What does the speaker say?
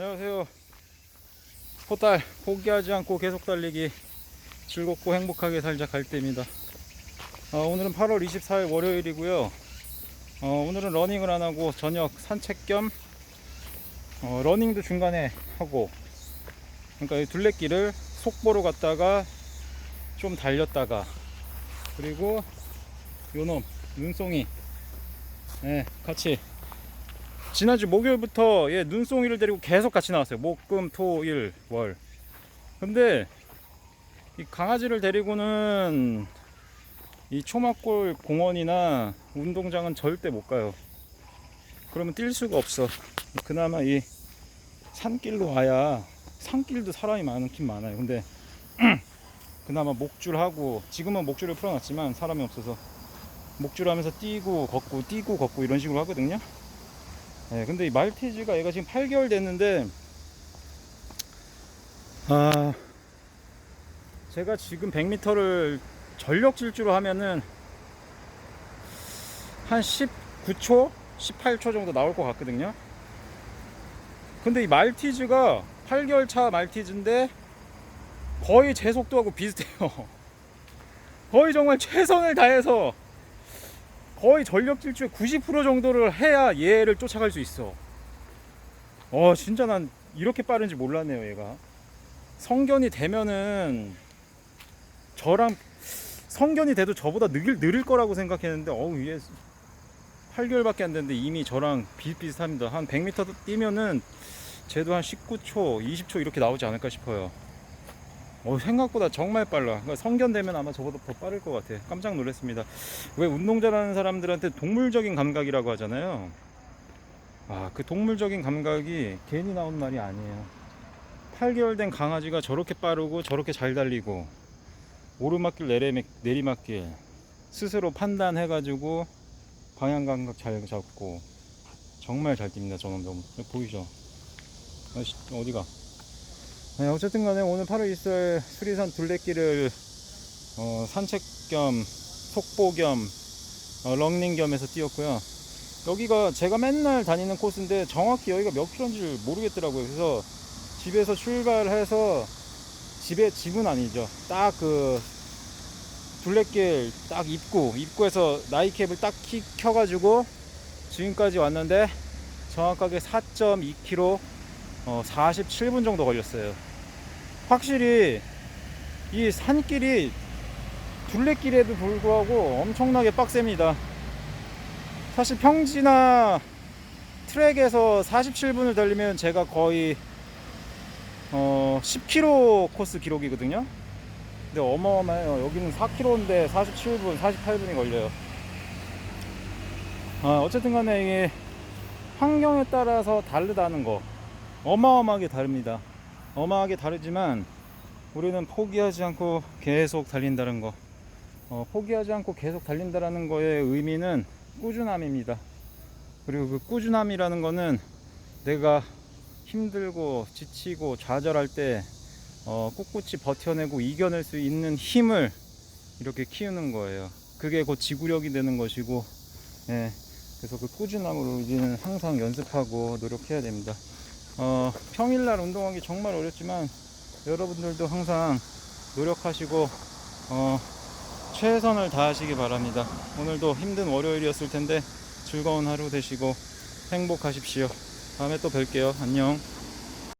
안녕하세요. 포탈 포기하지 않고 계속 달리기 즐겁고 행복하게 살자 갈대입니다. 어, 오늘은 8월 24일 월요일이고요. 어, 오늘은 러닝을 안 하고 저녁 산책 겸 어, 러닝도 중간에 하고 그러니까 이 둘레길을 속보로 갔다가 좀 달렸다가 그리고 요놈 눈송이 네, 같이 지난주 목요일부터 얘 눈송이를 데리고 계속 같이 나왔어요. 목, 금, 토, 일, 월. 근데 이 강아지를 데리고는 이 초막골 공원이나 운동장은 절대 못 가요. 그러면 뛸 수가 없어. 그나마 이 산길로 와야 산길도 사람이 많긴 많아요. 근데 그나마 목줄하고 지금은 목줄을 풀어놨지만 사람이 없어서 목줄하면서 뛰고 걷고 뛰고 걷고 이런 식으로 하거든요. 네, 근데 이 말티즈가 얘가 지금 8개월 됐는데 아 제가 지금 100m를 전력 질주로 하면은 한 19초, 18초 정도 나올 것 같거든요. 근데 이 말티즈가 8개월 차 말티즈인데 거의 제 속도하고 비슷해요. 거의 정말 최선을 다해서 거의 전력 질주의 90% 정도를 해야 얘를 쫓아갈 수 있어. 어, 진짜 난 이렇게 빠른지 몰랐네요, 얘가. 성견이 되면은 저랑 성견이 돼도 저보다 느릴, 느릴 거라고 생각했는데 어우 얘 8개월밖에 안 됐는데 이미 저랑 비슷비슷합니다. 한 100m 뛰면은 쟤도 한 19초, 20초 이렇게 나오지 않을까 싶어요. 어, 생각보다 정말 빨라. 그러니까 성견되면 아마 저보다 더 빠를 것 같아. 깜짝 놀랐습니다. 왜 운동 잘하는 사람들한테 동물적인 감각이라고 하잖아요. 아, 그 동물적인 감각이 괜히 나온 말이 아니에요. 8개월 된 강아지가 저렇게 빠르고 저렇게 잘 달리고 오르막길 내리막, 내리막길 스스로 판단해가지고 방향 감각 잘 잡고 정말 잘 뜁니다. 저는 너무 보이죠? 아이씨, 어디가? 네, 어쨌든 간에 오늘 8월 2일 수리산 둘레길을 어, 산책 겸 속보 겸 어, 런닝 겸해서 뛰었고요. 여기가 제가 맨날 다니는 코스인데 정확히 여기가 몇 킬로인지 모르겠더라고요. 그래서 집에서 출발해서 집에 집은 아니죠. 딱 그 둘레길 딱 입구 입구에서 나이캡을 딱 키, 켜가지고 지금까지 왔는데 정확하게 4.2km 어, 47분 정도 걸렸어요. 확실히 이 산길이 둘레길에도 불구하고 엄청나게 빡셉니다. 사실 평지나 트랙에서 47분을 달리면 제가 거의 어 10km 코스 기록이거든요. 근데 어마어마해요. 여기는 4km인데 47분, 48분이 걸려요. 아, 어쨌든 간에 이게 환경에 따라서 다르다는 거 어마어마하게 다릅니다. 어마하게 다르지만 우리는 포기하지 않고 계속 달린다는 거. 어, 포기하지 않고 계속 달린다는 거의 의미는 꾸준함입니다. 그리고 그 꾸준함이라는 거는 내가 힘들고 지치고 좌절할 때 어, 꿋꿋이 버텨내고 이겨낼 수 있는 힘을 이렇게 키우는 거예요. 그게 곧 지구력이 되는 것이고, 예. 그래서 그 꾸준함으로 우리는 항상 연습하고 노력해야 됩니다. 어, 평일날 운동하기 정말 어렵지만 여러분들도 항상 노력하시고 어, 최선을 다하시기 바랍니다. 오늘도 힘든 월요일이었을 텐데 즐거운 하루 되시고 행복하십시오. 다음에 또 뵐게요. 안녕.